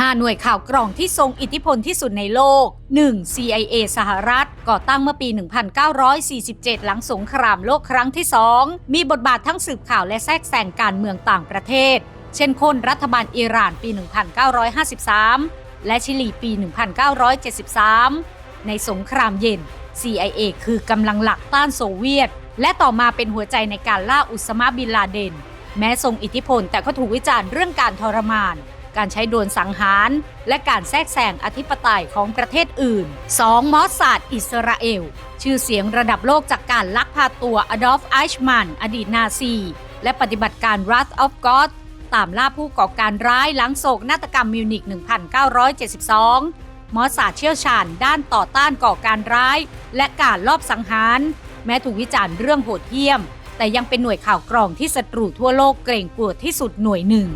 5 หน่วยข่าวกรองที่ทรงอิทธิพลที่สุดในโลก 1. CIA สหรัฐ ก่อตั้งเมื่อปี 1947 หลังสงครามโลกครั้งที่ 2 มีบทบาททั้งสืบข่าวและแทรกแซงการเมืองต่างประเทศ เช่นคนรัฐบาลอิหร่านปี 1953 และชิลีปี 1973 ในสงครามเย็น CIA คือกำลังหลักต้านโซเวียต และต่อมาเป็นหัวใจในการล่าอุสมาบินลาเดน แม้ทรงอิทธิพลแต่ก็ถูกวิจารณ์เรื่องการทรมาน การใช้โดรนสังหาร และการแทรกแซงอธิปไตยของประเทศอื่น 2. มอสซาดอิสราเอล ชื่อเสียงระดับโลกจากการลักพาตัวอดอล์ฟไอชมัน อดีตนาซี และปฏิบัติการ Wrath of God ตามล่าผู้ก่อการร้ายหลังโศกนาฏกรรมมิวนิก 1972 มอสซาดเชี่ยวชาญด้านต่อต้านก่อการร้าย และการลอบสังหาร แม้ถูกวิจารณ์เรื่องโหดเหี้ยม แต่ยังเป็นหน่วยข่าวกรองที่ศัตรูทั่วโลกเกรงกลัวที่สุดหน่วยหนึ่ง